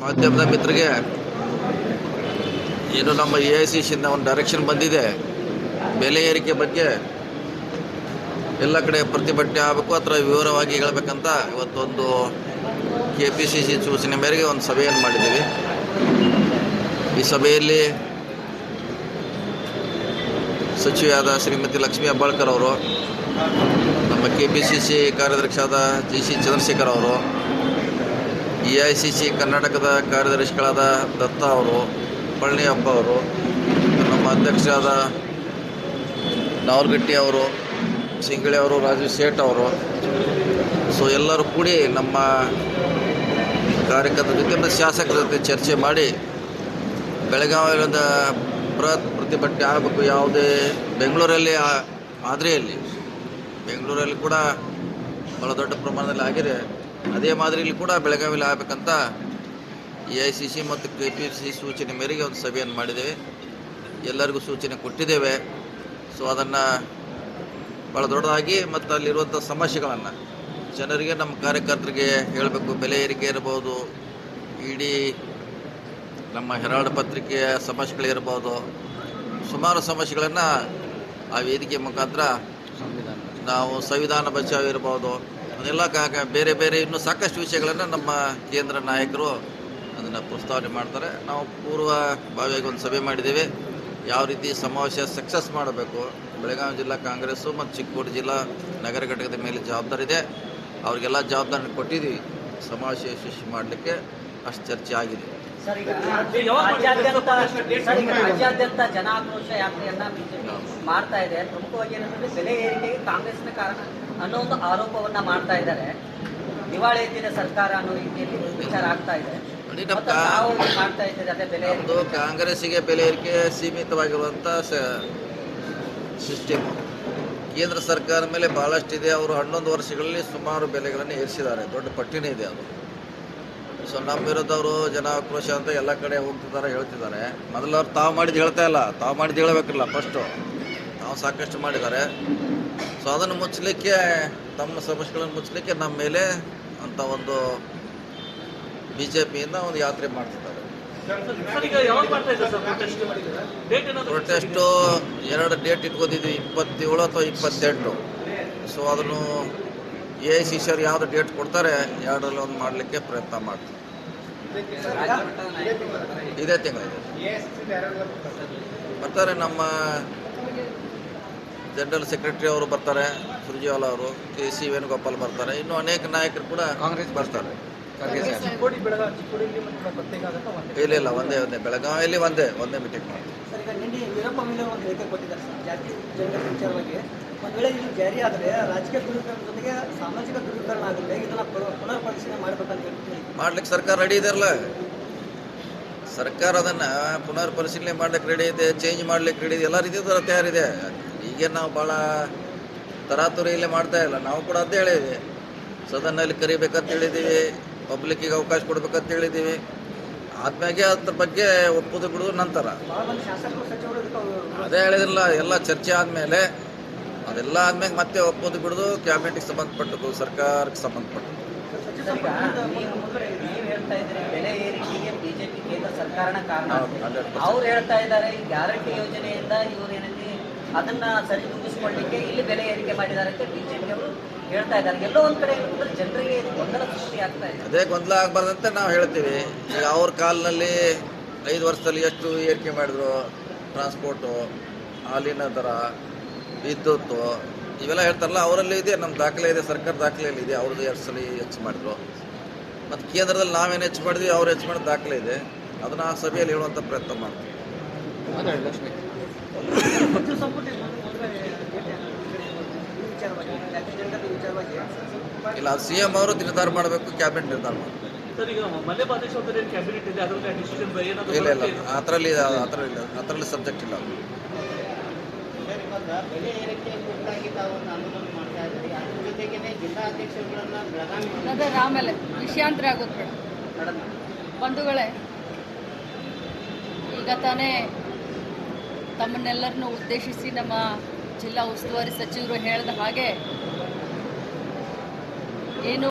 ಮಾಧ್ಯಮದ ಮಿತ್ರರಿಗೆ ಏನು ನಮ್ಮ ಎ ಐ ಸಿ ಸಿಯಿಂದ ಒಂದು ಡೈರೆಕ್ಷನ್ ಬಂದಿದೆ. ಬೆಲೆ ಏರಿಕೆ ಬಗ್ಗೆ ಎಲ್ಲ ಕಡೆ ಪ್ರತಿಭಟನೆ ಆಗಬೇಕು ಅಥವಾ ವಿವರವಾಗಿ ಹೇಳಬೇಕಂತ ಇವತ್ತೊಂದು ಕೆ ಪಿ ಸಿ ಸಿ ಸೂಚನೆ ಮೇರೆಗೆ ಒಂದು ಸಭೆಯನ್ನು ಮಾಡಿದ್ದೀವಿ. ಈ ಸಭೆಯಲ್ಲಿ ಸಚಿವೆಯಾದ ಶ್ರೀಮತಿ ಲಕ್ಷ್ಮೀ ಹೆಬ್ಬಾಳ್ಕರ್ ಅವರು, ನಮ್ಮ ಕೆ ಪಿ ಸಿ ಸಿ ಕಾರ್ಯದರ್ಶಿಯಾದ ಜಿ ಸಿ ಚಂದ್ರಶೇಖರ್ ಅವರು ಎ ಐ ಸಿ ಸಿ ಕರ್ನಾಟಕದ ಕಾರ್ಯದರ್ಶಿಗಳಾದ ದತ್ತ ಅವರು ಪಳನಿಯಪ್ಪ ಅವರು, ನಮ್ಮ ಅಧ್ಯಕ್ಷರಾದ ನಾವರ್ಗಟ್ಟಿ ಅವರು, ಸಿಂಗಳಿ ಅವರು, ರಾಜೀವ್ ಸೇಠ್ ಅವರು. ಸೊ ಎಲ್ಲರೂ ಕೂಡಿ ನಮ್ಮ ಕಾರ್ಯಕರ್ತರ ಜೊತೆ ಮತ್ತು ಶಾಸಕರ ಜೊತೆ ಚರ್ಚೆ ಮಾಡಿ ಬೆಳಗಾವಿಯಿಂದ ಬೃಹತ್ ಪ್ರತಿಭಟನೆ ಆಗಬೇಕು. ಯಾವುದೇ ಬೆಂಗಳೂರಲ್ಲಿ ಮಾದರಿಯಲ್ಲಿ ಬೆಂಗಳೂರಲ್ಲಿ ಕೂಡ ಭಾಳ ದೊಡ್ಡ ಪ್ರಮಾಣದಲ್ಲಿ ಆಗಿದೆ. ಅದೇ ಮಾದರಿಯಲ್ಲಿ ಕೂಡ ಬೆಳಗಾವಿಯಲ್ಲಿ ಆಗಬೇಕಂತ ಎ ಐ ಸಿ ಸಿ ಮತ್ತು ಕೆ ಪಿ ಸಿ ಸೂಚನೆ ಮೇರೆಗೆ ಒಂದು ಸಭೆಯನ್ನು ಮಾಡಿದ್ದೇವೆ. ಎಲ್ಲರಿಗೂ ಸೂಚನೆ ಕೊಟ್ಟಿದ್ದೇವೆ. ಸೊ ಅದನ್ನು ಭಾಳ ದೊಡ್ಡದಾಗಿ ಮತ್ತು ಅಲ್ಲಿರುವಂಥ ಸಮಸ್ಯೆಗಳನ್ನು ಜನರಿಗೆ, ನಮ್ಮ ಕಾರ್ಯಕರ್ತರಿಗೆ ಹೇಳಬೇಕು. ಬೆಲೆ ಏರಿಕೆ ಇರ್ಬೋದು ಇಡೀ ನಮ್ಮ ಹೆರಾಲ್ಡ್ ಪತ್ರಿಕೆಯ ಸಮಸ್ಯೆಗಳಿರ್ಬೋದು ಸುಮಾರು ಸಮಸ್ಯೆಗಳನ್ನು ಆ ವೇದಿಕೆ ಮುಖಾಂತರ ನಾವು ಸಂವಿಧಾನ ಬಚಾವ್ ಇರ್ಬೋದು ಅದೆಲ್ಲ ಬೇರೆ ಬೇರೆ ಇನ್ನೂ ಸಾಕಷ್ಟು ವಿಷಯಗಳನ್ನು ನಮ್ಮ ಕೇಂದ್ರ ನಾಯಕರು ಅದನ್ನು ಪ್ರಸ್ತಾವನೆ ಮಾಡ್ತಾರೆ. ನಾವು ಪೂರ್ವ ಭಾವಿಯಾಗಿ ಒಂದು ಸಭೆ ಮಾಡಿದ್ದೇವೆ. ಯಾವ ರೀತಿ ಸಮಾವೇಶ ಸಕ್ಸಸ್ ಮಾಡಬೇಕು? ಬೆಳಗಾವಿ ಜಿಲ್ಲಾ ಕಾಂಗ್ರೆಸ್ಸು ಮತ್ತು ಚಿಕ್ಕೋಡಿ ಜಿಲ್ಲಾ ನಗರ ಘಟಕದ ಮೇಲೆ ಜವಾಬ್ದಾರಿ ಇದೆ. ಅವರಿಗೆಲ್ಲ ಜವಾಬ್ದಾರಿ ಕೊಟ್ಟಿದ್ದೀವಿ. ಸಮಾವೇಶ ಯಶಸ್ವಿ ಮಾಡಲಿಕ್ಕೆ ಅಷ್ಟು ಚರ್ಚೆ ಆಗಿದೆ. ರಾಜ್ಯಾದ್ಯಂತ ಸರ್ ಈಗ ರಾಜ್ಯಾದ್ಯಂತ ಜನ ಆಕ್ರೋಶ ಯಾತ್ರೆಯನ್ನ ಬಿಜೆಪಿ ಮಾಡ್ತಾ ಇದೆ. ಪ್ರಮುಖವಾಗಿ ಏನಂದ್ರೆ ಬೆಲೆ ಏರಿಕೆಗೆ ಕಾಂಗ್ರೆಸ್ನ ಕಾರಣ ಅನ್ನೋ ಒಂದು ಆರೋಪವನ್ನ ಮಾಡ್ತಾ ಇದ್ದಾರೆ. ದಿವಾಳಿ ಎತ್ತಿದ ಸರ್ಕಾರ ಅನ್ನೋ ರೀತಿಯಲ್ಲಿ ವಿಚಾರ ಆಗ್ತಾ ಇದೆ. ಕಾಂಗ್ರೆಸ್ಸಿಗೆ ಬೆಲೆ ಏರಿಕೆ ಸೀಮಿತವಾಗಿರುವಂಥ ಸಿಸ್ಟಮ್ ಕೇಂದ್ರ ಸರ್ಕಾರ ಮೇಲೆ ಬಹಳಷ್ಟಿದೆ. ಅವರು ಹನ್ನೊಂದು ವರ್ಷಗಳಲ್ಲಿ ಸುಮಾರು ಬೆಲೆಗಳನ್ನು ಏರಿಸಿದ್ದಾರೆ. ದೊಡ್ಡ ಪಟ್ಟಿನೇ ಇದೆ ಅದು. ಸೊ ನಮ್ಮ ವಿರುದ್ಧವರು ಜನ ಆಕ್ರೋಶ ಅಂತ ಎಲ್ಲ ಕಡೆ ಹೋಗ್ತಿದ್ದಾರೆ, ಹೇಳ್ತಿದ್ದಾರೆ. ಮೊದಲು ಅವ್ರು ತಾವು ಮಾಡಿದ್ದು ಹೇಳ್ತಾ ಇಲ್ಲ. ತಾವು ಮಾಡಿದ್ದು ಹೇಳಬೇಕಿಲ್ಲ ಫಸ್ಟು ತಾವು ಸಾಕಷ್ಟು ಮಾಡಿದ್ದಾರೆ. ಸೊ ಅದನ್ನು ಮುಚ್ಚಲಿಕ್ಕೆ, ತಮ್ಮ ಸಮಸ್ಯೆಗಳನ್ನು ಮುಚ್ಚಲಿಕ್ಕೆ ನಮ್ಮ ಮೇಲೆ ಅಂತ ಒಂದು ಬಿ ಜೆ ಪಿಯಿಂದ ಒಂದು ಯಾತ್ರೆ ಮಾಡ್ತಿದ್ದಾರೆ. ಪ್ರೊಟೆಸ್ಟ್ ಎರಡು ಡೇಟ್ ಇಟ್ಕೊಂಡಿದ್ವಿ ಇಪ್ಪತ್ತೇಳು ಅಥವಾ ಇಪ್ಪತ್ತೆಂಟು. ಸೊ ಅದನ್ನು ಎ ಐ ಸಿ ಸಿಯವ್ರು ಯಾವುದು ಡೇಟ್ ಕೊಡ್ತಾರೆ, ಎರಡರಲ್ಲಿ ಒಂದು ಮಾಡಲಿಕ್ಕೆ ಪ್ರಯತ್ನ ಮಾಡ್ತೀವಿ. ಇದೇ ತಿಂಗಳು. ಬರ್ತಾರೆ ನಮ್ಮ ಜನರಲ್ ಸೆಕ್ರೆಟರಿ ಅವರು ಬರ್ತಾರೆ ಸುರ್ಜಿವಾಲ ಅವರು ಕೆ ಸಿ ವೇಣುಗೋಪಾಲ್ ಬರ್ತಾರೆ ಇನ್ನೂ ಅನೇಕ ನಾಯಕರು ಕೂಡ ಕಾಂಗ್ರೆಸ್ ಬರ್ತಾರೆ. ಚಿಕ್ಕೋಡಿ ಸರ್ ಇಲ್ಲ ಇಲ್ಲ ಒಂದೇ ಒಂದೇ. ಬೆಳಗಾವಿಯಲ್ಲಿ ಒಂದೇ ಒಂದೇ ಮೀಟಿಂಗ್ ಮಾಡ್ತೀವಿ ಸರ್ ಈಗ ನಿನ್ನೆ ವೀರಪ್ಪ ಮೊಯ್ಲಿ ಒಂದು ಹೇಳಿಕೆ ಕೊಟ್ಟಿದ್ದಾರೆ ಸರ್. ಜಾತಿ ಜನಗಣತಿ ವಿಚಾರವಾಗಿ. ಒಂದು ವೇಳೆ ಇದು ಜಾರಿ ಆದರೆ ರಾಜಕೀಯ ಧ್ರುವೀಕರಣ ಜೊತೆಗೆ ಸಾಮಾಜಿಕ ಧ್ರುವೀಕರಣ ಆಗುತ್ತೆ. ಇದನ್ನ ಪುನರ್- ಪುನರ್ ಪರಿಶೀಲನೆ ಮಾಡಬೇಕಂತ ಹೇಳ್ತೀನಿ. ಮಾಡ್ಲಿಕ್ಕೆ ಸರ್ಕಾರ ರೆಡಿ ಇದೆಯಲ್ಲ ಸರ್ಕಾರ ಅದನ್ನು ಪುನರ್ ಪರಿಶೀಲನೆ ಮಾಡ್ಲಿಕ್ಕೆ ರೆಡಿ ಇದೆ ಚೇಂಜ್ ಮಾಡ್ಲಿಕ್ಕೆ ರೆಡಿ ಇದೆ. ಎಲ್ಲ ರೀತಿಯ ತಯಾರಿದೆ. ಈಗ ನಾವು ಭಾಳ ತರಾತುರಿಯಲ್ಲೇ ಮಾಡ್ತಾ ಇಲ್ಲ. ನಾವು ಕೂಡ ಅದೇ ಹೇಳಿದ್ವಿ. ಸದನ್ನಲ್ಲಿ ಕರಿಬೇಕಂತ ಹೇಳಿದ್ದೀವಿ. ಪಬ್ಲಿಕ್ಕಿಗೆ ಅವಕಾಶ ಕೊಡ್ಬೇಕಂತ ಹೇಳಿದ್ದೀವಿ. ಆದ್ಮ್ಯಾಗೆ ಅದ್ರ ಬಗ್ಗೆ ಒಪ್ಪುದು ಬಿಡುವ ನಂತರ. ಅದೇ ಹೇಳಿದ್ರಲ್ಲ ಎಲ್ಲ ಚರ್ಚೆ ಆದಮೇಲೆ ಅದೆಲ್ಲ ಆದ್ಮೇಲೆ ಮತ್ತೆ ಒಪ್ಪೋದು ಬಿಡುದು ಕ್ಯಾಬಿನೆಟ್ಗೆ ಸಂಬಂಧಪಟ್ಟದ್ದು ಸರ್ಕಾರಕ್ಕೆ ಸಂಬಂಧಪಟ್ಟದ್ದು. ಸಚಿವ ನೀವು ನೀವು ಹೇಳ್ತಾ ಇದ್ದೀರಿ ಬೆಲೆ ಏರಿಕೆಗೆ ಬಿಜೆಪಿ ಕೇಂದ್ರ ಸರ್ಕಾರನ ಕಾರಣ ಹೌದು, 100%. ಅವ್ರು ಹೇಳ್ತಾ ಇದ್ದಾರೆ ಗ್ಯಾರಂಟಿ ಯೋಜನೆಯಿಂದ ಇವರು ಏನೈತಿ ಅದನ್ನ ಸರಿದೂಗಿಸ್ಕೊಳ್ಳಿಕ್ಕೆ ಇಲ್ಲಿ ಬೆಲೆ ಏರಿಕೆ ಮಾಡಿದ್ದಾರೆ ಅಂತ ಬಿಜೆಪಿ ಅವರು ಹೇಳ್ತಾ ಇದ್ದಾರೆ. ಎಲ್ಲೋ ಒಂದ್ ಕಡೆ ಜನರಿಗೆ ಗೊಂದಲ ಸೃಷ್ಟಿ ಆಗ್ತಾ ಇದೆ. ಅದೇ ಗೊಂದಲ ಆಗ್ಬಾರ್ದಂತ ನಾವು ಹೇಳ್ತೀವಿ. ಈಗ ಅವ್ರ ಕಾಲದಲ್ಲಿ ಐದು ವರ್ಷದಲ್ಲಿ ಎಷ್ಟು ಏರಿಕೆ ಮಾಡಿದ್ರು? ಟ್ರಾನ್ಸ್ಪೋರ್ಟು ಹಾಲಿನ ದರ ವಿದ್ಯುತ್ತು ಇವೆಲ್ಲ ಹೇಳ್ತಾರಲ್ಲ ಅವರಲ್ಲಿ ಇದೆ. ನಮ್ಮ ದಾಖಲೆ ಇದೆ ಸರ್ಕಾರ ದಾಖಲೆಯಲ್ಲಿ ಇದೆ. ಅವ್ರದ್ದು ಎರಡು ಸಲ ಹೆಚ್ಚು ಮಾಡಿದ್ರು. ಮತ್ತು ಕೇಂದ್ರದಲ್ಲಿ ನಾವೇನು ಹೆಚ್ಚು ಮಾಡಿದ್ವಿ ಅವ್ರು ಹೆಚ್ಚು ಮಾಡಿದ ದಾಖಲೆ ಇದೆ. ಅದನ್ನು ಆ ಸಭೆಯಲ್ಲಿ ಹೇಳುವಂಥ ಪ್ರಯತ್ನ ಮಾಡ್ತೀವಿ. ಇಲ್ಲ ಸಿ ಎಂ ಅವರು ನಿರ್ಧಾರ ಮಾಡಬೇಕು ಕ್ಯಾಬಿನೆಟ್ ನಿರ್ಧಾರ ಮಾಡಬೇಕು. ಸರ್ ಈಗ ಮಲ್ಯ ಬಾದೇಶ್ವರ ಕ್ಯಾಬಿನೆಟ್ ಇದೆ? ಅದರಲ್ಲಿ ಡಿಸಿಷನ್ ಏನಾದ್ರು ಇಲ್ಲ ಇಲ್ಲ? ಅದರಲ್ಲಿ ಅದರಲ್ಲಿ ಅದರಲ್ಲಿ ಸಬ್ಜೆಕ್ಟ್ ಇಲ್ಲ. ಅದೇ ಆಮೇಲೆ ವಿಷಯಾಂತರ ಆಗುತ್ತೆ ಮೇಡಮ್ ಬಂಧುಗಳೇ ಈಗ ತಾನೇ ತಮ್ಮನ್ನೆಲ್ಲರನ್ನು ಉದ್ದೇಶಿಸಿ ನಮ್ಮ ಜಿಲ್ಲಾ ಉಸ್ತುವಾರಿ ಸಚಿವರು ಹೇಳಿದ ಹಾಗೆ ಏನು